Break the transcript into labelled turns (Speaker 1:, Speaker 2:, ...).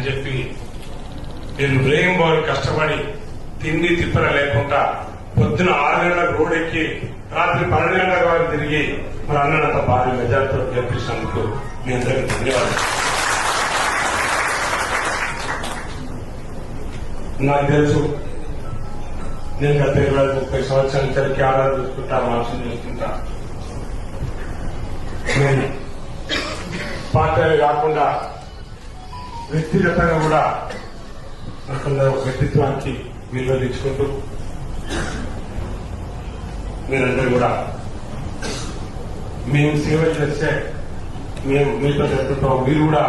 Speaker 1: అని చెప్పి నేను బ్రెయిన్ బాల్ కష్టపడి తిండి తిప్పల లేకుండా పొద్దున ఆరు గంటలకు రోడ్ ఎక్కి రాత్రి పన్నెండు గంటల వరకు తిరిగి మరి అన్నంత భారీ మెజార్టీతో గెలిపించినందుకు మీ అందరికీ ధన్యవాదాలు. నాకు తెలుసు నేను గత ఇరవై ముప్పై సంవత్సరాల నుంచి క్యారా చూసుకుంటా మనుషులు చూసుకుంటా. నేను పార్టీ కాకుండా వ్యక్తిగతంగా కూడా నాకున్న వ్యక్తిత్వానికి విలువ తెచ్చుకుంటూ మీరందరూ కూడా మేము సేవ చేస్తే మేము మీతో చెప్తుంటాం మీరు కూడా